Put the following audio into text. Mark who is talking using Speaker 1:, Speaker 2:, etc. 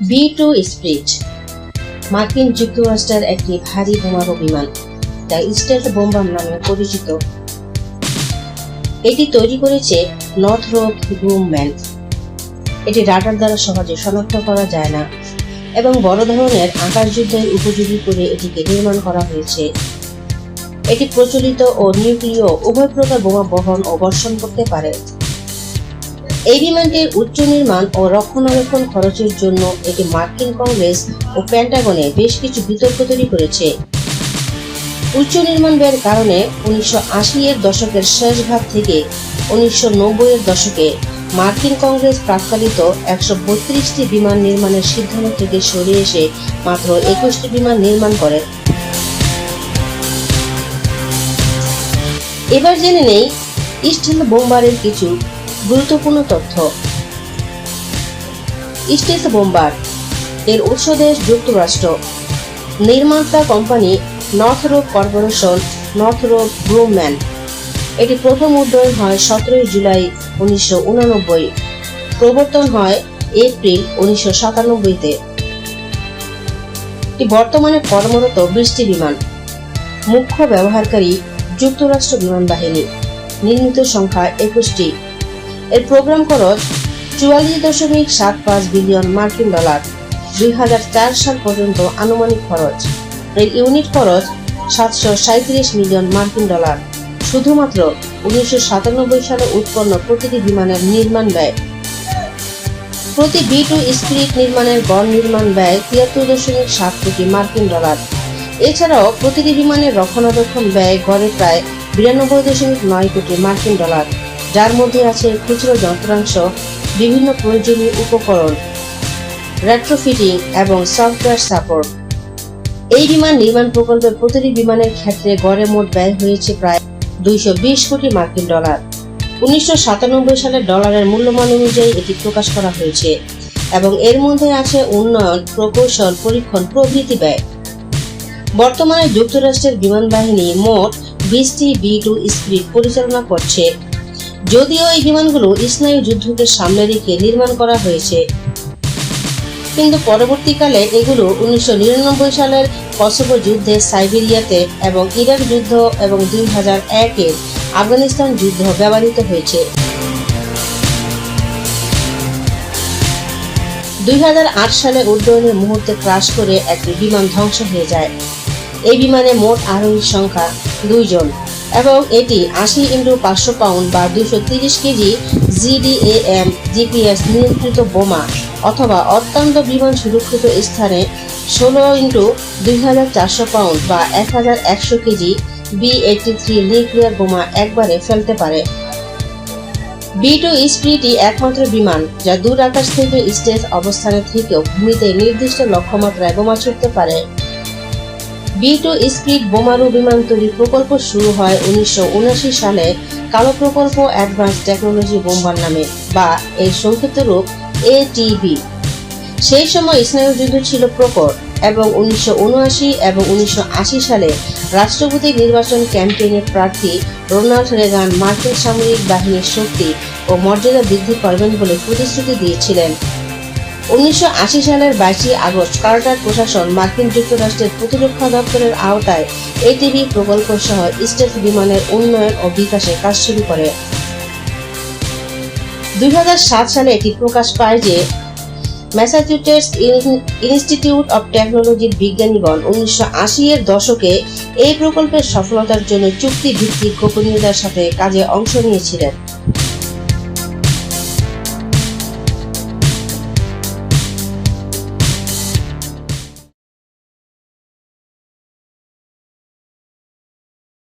Speaker 1: B two spirit মার্কিন যুক্তরাষ্ট্রের একটি ভারী বোমারু বিমান, দ্য স্টেট বোম্বার নামে পরিচিত। এটি তৈরি করেছে নর্থ নর্থরোপ গ্রুমম্যান এটি রাডার দ্বারা সহজে শনাক্ত করা যায় না এবং বড় ধরনের আকাশযুদ্ধের উপযোগী করে এটিকে নির্মাণ করা হয়েছে। এটি প্রচলিত ও নিউক্লিয় উভয় প্রকার বোমা বহন ও বর্ষণ করতে পারে। এই বিমানটির উচ্চ নির্মাণ ও রক্ষণাবেক্ষণ খরচের জন্য এটি মার্কিন কংগ্রেস ও প্যান্টাগনে বেশ কিছু বিতর্ক তৈরি করেছে। উচ্চ নির্মাণ ব্যয়ের কারণে উনিশশো আশি এর দশকের শেষ ভাগ থেকে উনিশশো এর দশকে মার্কিন কংগ্রেস প্রাক্কালিত একশো বত্রিশটি বিমান নির্মাণের সিদ্ধান্ত থেকে সরে এসে মাত্র একুশটি বিমান নির্মাণ করে। এবার জেনে নেই ইস্টেল বোম্বারের কিছু গুরুত্বপূর্ণ তথ্য। ইস্টেল বোম্বার এর উৎস দেশ যুক্তরাষ্ট্র। নির্মাতা company Northrop Corporation Northrop Grumman এটি প্রথম উড্ডয়ন হয় সতেরোই জুলাই উনিশশো প্রবর্তন হয় এপ্রিল উনিশশো সাতানব্বইতে। এটি বর্তমানে কর্মরত বৃষ্টি বিমান। মুখ্য ব্যবহারকারী যুক্তরাষ্ট্র বিমান বাহিনী। নির্মিত সংখ্যা একুশটি। এর প্রোগ্রাম খরচ চুয়াল্লিশ দশমিক সাত পাঁচ বিলিয়ন মার্কিন ডলার। দুই হাজার চার সাল পর্যন্ত আনুমানিক খরচ। এর ইউনিট খরচ সাতশো সাঁত্রিশ মিলিয়ন মার্কিন ডলার। শুধুমাত্র উনিশশো সাতানব্বই সালে উৎপন্ন প্রতিটি বিমানের নির্মাণ ব্যয়। প্রতি বি টু স্পিরিট নির্মাণের গড় নির্মাণ ব্যয় তিয়াত্তর দশমিক সাত কোটি মার্কিন ডলার। এছাড়াও প্রতিটি বিমানের রক্ষণাবেক্ষণ ব্যয় গড়ে প্রায় বিরানব্বই দশমিক নয় কোটি মার্কিন ডলার। যার মধ্যে আছে খুচরো যন্ত্রাংশ, বিভিন্ন প্রয়োজনীয় উপকরণ রেট্রোফিটিং এবং সফটওয়্যার সাপোর্ট এই বিমান নির্মাণ প্রকল্পের প্রতিটি বিমানের ক্ষেত্রে গড়ে মোট ব্যয় হয়েছে প্রায় দুইশো বিশ কোটি মার্কিন ডলার। উনিশশো সালের ডলারের মূল্যমান অনুযায়ী এটি প্রকাশ করা হয়েছে এবং এর মধ্যে আছে উন্নয়ন, প্রকৌশল, পরীক্ষণ, প্রভৃতি ব্যয়। বর্তমানে যুক্তরাষ্ট্রের বিমান বাহিনী মোট বিশটি বি টু স্পিরিট পরিচালনা করছে। যদিও এই বিমানগুলো স্নায়ু যুদ্ধকে সামনে রেখে নির্মাণ করা হয়েছে। কিন্তু পরবর্তীকালে এগুলো উনিশশো নিরানব্বই সালের কসোভো যুদ্ধে সাইবেরিয়াতে এবং ইরাক যুদ্ধ এবং দুই হাজার একের আফগানিস্তান যুদ্ধ ব্যবহৃত হয়েছে। দুই হাজার আট সালে উড্ডয়নের মুহূর্তে ক্রাশ করে একটি বিমান ধ্বংস হয়ে যায়। এই বিমানে মোট আরোহীর সংখ্যা দুইজন। এবং এটি আশি ইন্টু পাঁচশো পাউন্ড বা দুশো তিরিশ কেজি জিডিএএম জিপিএস নিয়ন্ত্রিত বোমা অথবা অত্যন্ত বিমান সুরক্ষিত স্থানে ষোলো ইন্টু দুই হাজার চারশো পাউন্ড বা এক হাজার একশো KG B eighty three nuclear বোমা একবারে ফেলতে পারে। বি টু স্প্রিটি একমাত্র বিমান যা দূর আকাশ থেকে স্টেজ অবস্থানে থেকেও ভূমিতে নির্দিষ্ট লক্ষ্যমাত্রায় বোমা ছুটতে পারে। বি টু স্পিড বোমারু বিমান তৈরির প্রকল্প শুরু হয় উনিশশো উনআশি সালে। কালো প্রকল্প অ্যাডভান্স টেকনোলজি বোম্বার নামে, বা এর সংক্ষিপ্ত রূপ এটিবি সেই সময় স্নায়ু যুদ্ধ ছিল প্রকট, এবং উনিশশো উনআশি এবং উনিশশো আশি সালে রাষ্ট্রপতি নির্বাচন ক্যাম্পেইনের প্রার্থী রোনাল্ড রেগান মার্কিন সামরিক বাহিনীর শক্তি ও মর্যাদা বৃদ্ধি করবেন বলে প্রতিশ্রুতি দিয়েছিলেন। উনিশশো আশি সালের বাইশে আগস্ট কার্টার প্রশাসন মার্কিন যুক্তরাষ্ট্রের প্রতিরক্ষা দপ্তরের আওতায় এটিভি প্রকল্প সহ স্টেট বিমানের উন্নয়ন ও বিকাশে কাজ শুরু করে। দুই হাজার সাত সালে এটি প্রকাশ পায় যে ম্যাসাচুসেটস ইনস্টিটিউট অব টেকনোলজির বিজ্ঞানীগণ উনিশশো আশি এর দশকে এই প্রকল্পের সফলতার জন্য চুক্তি ভিত্তিক গোপনীয়তার সাথে কাজে অংশ নিয়েছিলেন।